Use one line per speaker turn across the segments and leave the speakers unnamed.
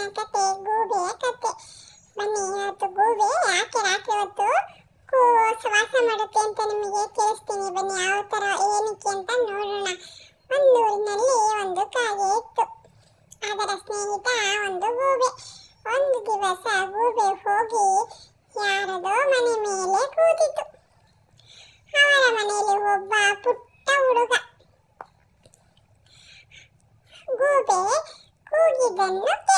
ಇವತ್ತಿನ ಕತೆ ಗೂಬೆಯ ಕತೆ ಬನ್ನಿ ಇವತ್ತು ಗೂಬೆ ಯಾಕೆ ರಾತ್ರಿ ಹೊತ್ತು ಕೂ- ವಾಸ ಮಾಡುತ್ತೆ ಅಂತ ನಿಮಗೆ ತಿಳಿಸ್ತೀನಿ. ಬನ್ನಿ, ಯಾವ ತರ ಏನಕ್ಕೆ ಅಂತ ನೋಡೋಣ. ಒಂದೂರಿನಲ್ಲಿ ಒಂದು ಕಾಗೆ ಇತ್ತು. ಅದರ ಸ್ನೇಹಿತ ಒಂದು ಗೂಬೆ. ಒಂದು ದಿವಸ ಗೂಬೆ ಹೋಗಿ ಯಾರದೋ ಮನೆ ಮೇಲೆ ಕೂತಿತು ಅವರ ಮನೆಯಲ್ಲಿ ಒಬ್ಬ ಪುಟ್ಟ ಹುಡುಗ. ಗೂಬೆ ಕೂಗಿದ್ದನ್ನು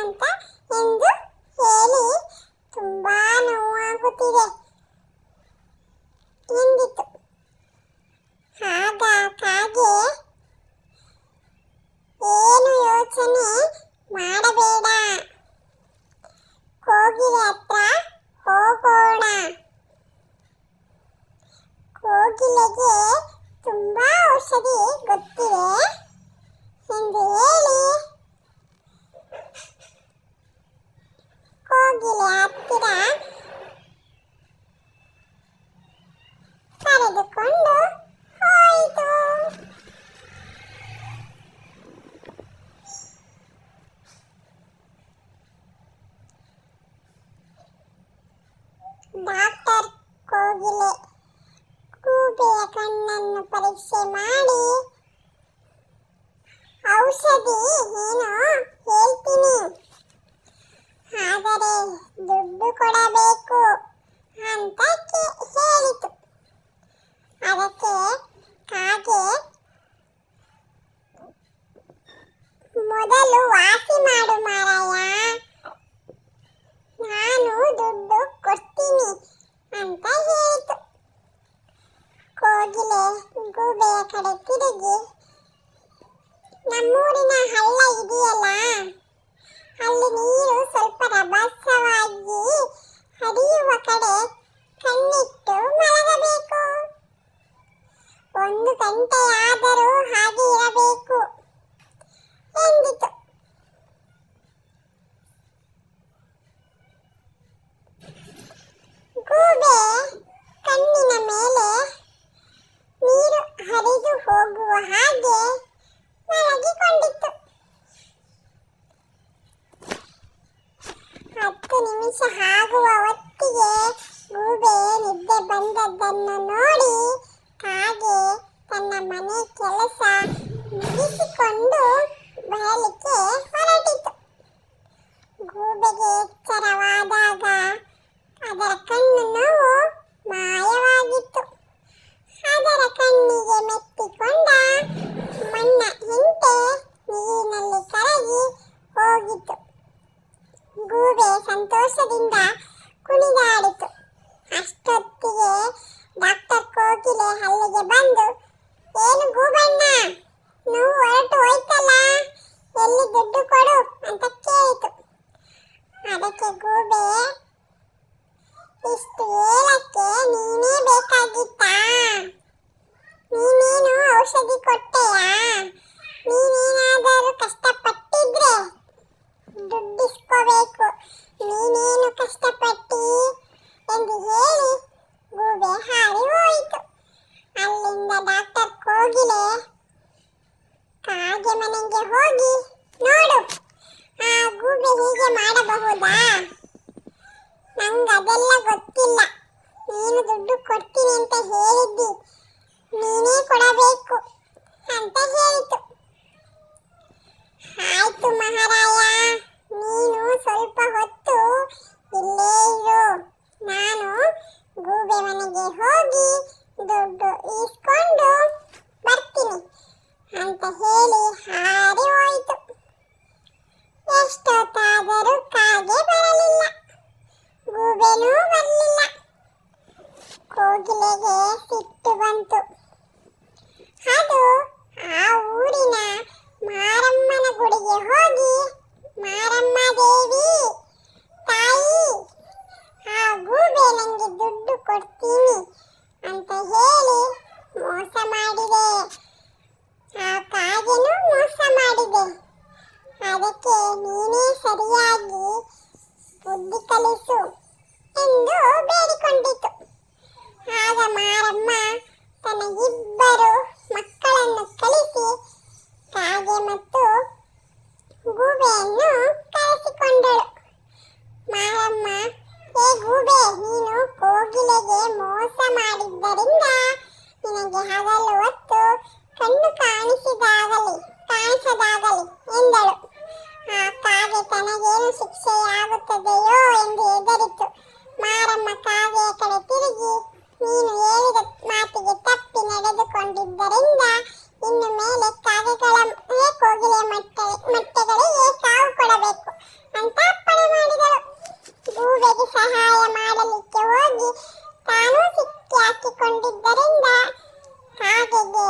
ಅಂತ ಡಾಕ್ಟರ್ ಕೋಗಿಲೆ. ಕೂಬೆಯ ಕಣ್ಣನ್ನು ಪರೀಕ್ಷೆ ಮಾಡಿ ಔಷಧಿ ಏನು ಹೇಳ್ತೀನಿ ಆದರೆ ದುಡ್ಡು ಕೊಡಬೇಕು ಅಂತ ಕೇ- ಹೇಳಿತು ಅದಕ್ಕೆ ಕಾಗೆ ಮೊದಲು ವಾಸಿ ಮಾಡು ಮಾರಾಯ ನಾನು ದುಡ್ಡು ಕೊಡ್ತೀನಿ ಅಂತ ಹೇಳಿತು ಕೋಗಿಲೆ ಗೂಬೆಯ ಕಡೆ ತಿರುಗಿ ನಮ್ಮೂರಿನ ಹಳ್ಳ ಇದೆಯಲ್ಲ ಅಲ್ಲಿ ನೀರು ಸ್ವಲ್ಪ ರಭಸವಾಗಿ ಹರಿಯುವ ಕಡೆ ಕಣ್ಣಿಟ್ಟು ಮಲಗಬೇಕು ಒಂದು ಗಂಟೆಯಾದರೂ ಹಾಗೆ ಇರಬೇಕು ಎಂದಿತು ಗೂಬೆ ಕಣ್ಣಿನ ಮೇಲೆ ನೀರು ಹರಿದು ಹೋಗುವ ಹಾಗೆ ಮಲಗಿಕೊಂಡಿತ್ತು ಹತ್ತು ನಿಮಿಷ ಆಗುವ ಹೊತ್ತಿಗೆ ಗೂಬೆ ನಿದ್ದೆ ಬಂದದ್ದನ್ನು ನೋಡಿ ಕಾಗೆ ತನ್ನ ಮನೆ ಕೆಲಸ ಮುಗಿಸಿಕೊಂಡು ಬರಲಿಕ್ಕೆ ಸಂತೋಷದಿಂದ ಕುಣಿದಾಡಿತು. ಅಷ್ಟೊತ್ತಿಗೆ ಡಾಕ್ಟರ್ ಕೋಗಿಲೆ ಹಲ್ಲಿಗೆ ಬಂದು, ಏನು ಗೂಬಣ್ಣ ನೋವು ಹೊರಟು ಹೋಯ್ತಲ್ಲ, ಎಲ್ಲಿ ದುಡ್ಡು ಕೊಡು. ಹೇಳಿದ್ದು ಅದಕ್ಕೆ ನೀನೇ ಸರಿಯಾಗಿ ಬುದ್ಧಿ ಕಲಿಸು ಎಂದು ಬೇಡಿಕೊಂಡಿತು. ಆಗ ಮಾರಮ್ಮ ತನ್ನ ಇಬ್ಬರು ಮಕ್ಕಳನ್ನು ಕಲಿಸಿ, ಕಾಗೆ ಮತ್ತು ಮೊಟ್ಟೆಗಳಿಗೆ ಕಾವು ಕೊಡಬೇಕು ಅಂತ ಅಪ್ಪಣೆ ಮಾಡಿದಳು. ಗೂಬೆಗೆ ಸಹಾಯ ಮಾಡಲಿಕ್ಕೆ ಹೋಗಿ ತಾನೂ ಸಿಕ್ಕಿ ಹಾಕಿಕೊಂಡಿದ್ದರಿಂದ ಹಾಗೆಗೆ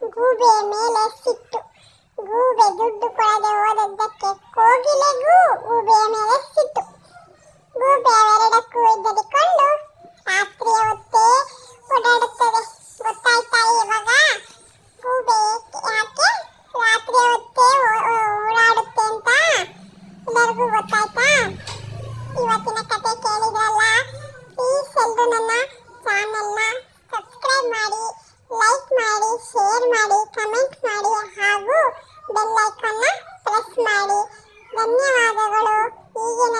ಗೂಬೆಯ ಮೇಲೆ ಸಿಟ್ಟು. ಗೂಬೆ ದುಡ್ಡು ಕೊಡದೆ ಧನ್ಯವಾದಗಳು ಈಗಿನ